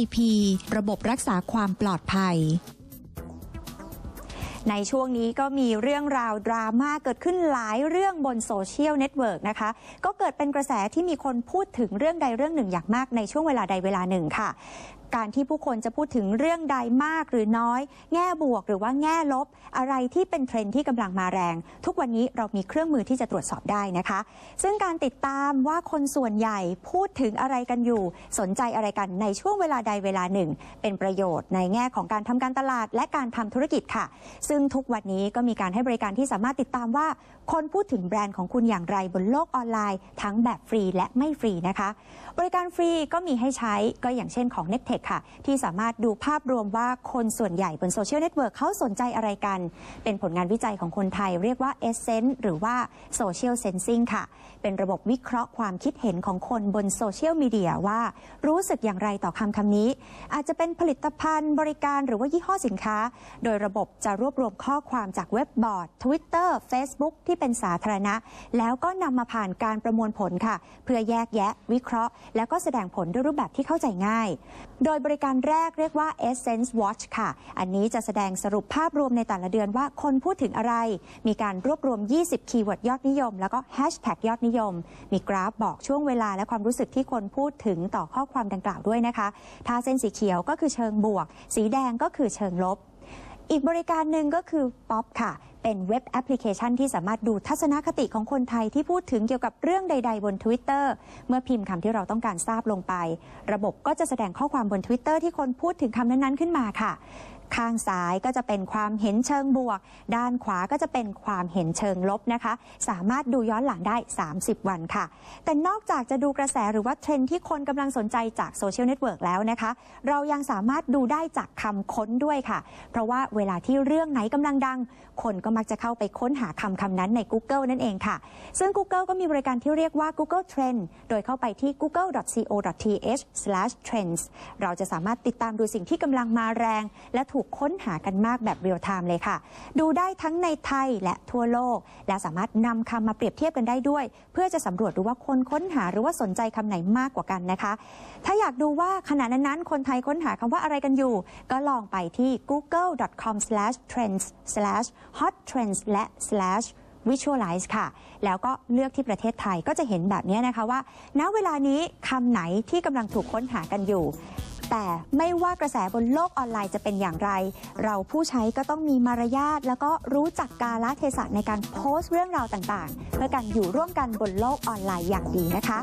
IP ระบบรักษาความปลอดภัยในช่วงนี้ก็มีเรื่องราวดราม่าเกิดขึ้นหลายเรื่องบนโซเชียลเน็ตเวิร์กนะคะ ก็เกิดเป็นกระแสที่มีคนพูดถึงเรื่องใดเรื่องหนึ่งอย่างมากในช่วงเวลาใดเวลาหนึ่งค่ะการที่ผู้คนจะพูดถึงเรื่องใดมากหรือน้อย แง่บวกหรือว่าแง่ลบ อะไรที่เป็นเทรนด์ที่กำลังมาแรง ทุกวันนี้เรามีเครื่องมือที่จะตรวจสอบได้นะคะ ซึ่งการติดตามว่าคนส่วนใหญ่พูดถึงอะไรกันอยู่ สนใจอะไรกันในช่วงเวลาใดเวลาหนึ่ง เป็นประโยชน์ในแง่ของการทำการตลาด และการทำธุรกิจค่ะ ซึ่งทุกวันนี้ก็มีการให้บริการที่สามารถติดตามว่า คนพูดถึงแบรนด์ของคุณอย่างไรบนโลกออนไลน์ ทั้งแบบฟรีและไม่ฟรีนะคะ บริการฟรีก็มีให้ใช้ก็อย่างเช่นของ n e t t e c ค่ะ ที่สามารถดูภาพรวมว่าคนส่วนใหญ่บนโซเชียลเน็ตเวิร์กเขาสนใจอะไรกัน เป็นผลงานวิจัยของคนไทยเรียกว่า Essence หรือว่า Social Sensing ค่ะ เป็นระบบวิเคราะห์ความคิดเห็นของคนบนโซเชียลมีเดียว่ารู้สึกอย่างไรต่อคำคำนี้ อาจจะเป็นผลิตภัณฑ์บริการหรือว่ายี่ห้อสินค้า โดยระบบจะรวบรวมข้อความจากเว็บบอร์ด Twitter Facebook ที่เป็นสาธารณะ แล้วก็นำมาผ่านการประมวลผลค่ะ เพื่อแยกแยะ วิเคราะห์ แล้วก็แสดงผลด้วยรูปแบบที่เข้าใจง่ายโดยบริการแรกเรียกว่า Essence Watch ค่ะ อันนี้จะแสดงสรุปภาพรวมในแต่ละเดือนว่าคนพูดถึงอะไร มีการรวบรวม 20 คีย์เวิร์ดยอดนิยม แล้วก็แฮชแท็กยอดนิยม มีกราฟบอกช่วงเวลาและความรู้สึกที่คนพูดถึงต่อข้อความดังกล่าวด้วยนะคะ ถ้าเส้นสีเขียวก็คือเชิงบวก สีแดงก็คือเชิงลบอีกบริการหนึ่งก็คือป๊อปค่ะ เป็นเว็บแอปพลิเคชันที่สามารถดูทัศนคติของคนไทยที่พูดถึงเกี่ยวกับเรื่องใด ๆ บน Twitter เมื่อพิมพ์คำที่เราต้องการทราบลงไป ระบบก็จะแสดงข้อความบน Twitter ที่คนพูดถึงคำนั้นๆขึ้นมาค่ะ ข้างซ้ายก็จะเป็นความเห็นเชิงบวก ด้านขวาก็จะเป็นความเห็นเชิงลบนะคะ สามารถดูย้อนหลังได้ 30 วันค่ะ แต่นอกจากจะดูกระแสหรือว่าเทรนที่คนกำลังสนใจจากโซเชียลเน็ตเวิร์กแล้วนะคะ เรายังสามารถดูได้จากคำค้นด้วยค่ะ เพราะว่าเวลาที่เรื่องไหนกำลังดัง คนก็มักจะเข้าไปค้นหาคำคำนั้นใน Google นั่นเองค่ะ ซึ่ง Google ก็มีบริการที่เรียกว่า Google Trend โดยเข้าไปที่ google.co.th/trends เราจะสามารถติดตามดูสิ่งที่กำลังมาแรง และถูกค้นหากันมากแบบเรียลไทม์เลยค่ะ ดูได้ทั้งในไทยและทั่วโลก และสามารถนำคำมาเปรียบเทียบกันได้ด้วย เพื่อจะสำรวจดูว่าคนค้นหาหรือว่าสนใจคำไหนมากกว่ากันนะคะ ถ้าอยากดูว่าขณะนั้นๆคนไทยค้นหาคำว่าอะไรกันอยู่ ก็ลองไปที่ google.com/trends/hottrends และ slash visualize ค่ะ แล้วก็เลือกที่ประเทศไทยก็จะเห็นแบบนี้นะคะว่า ณ เวลานี้คำไหนที่กำลังถูกค้นหากันอยู่ แต่ไม่ว่ากระแสบนโลกออนไลน์จะเป็นอย่างไร เราผู้ใช้ก็ต้องมีมารยาทแล้วก็รู้จักกาลเทศะในการโพสต์เรื่องราวต่างๆ เพื่อการอยู่ร่วมกันบนโลกออนไลน์อย่างดีนะคะ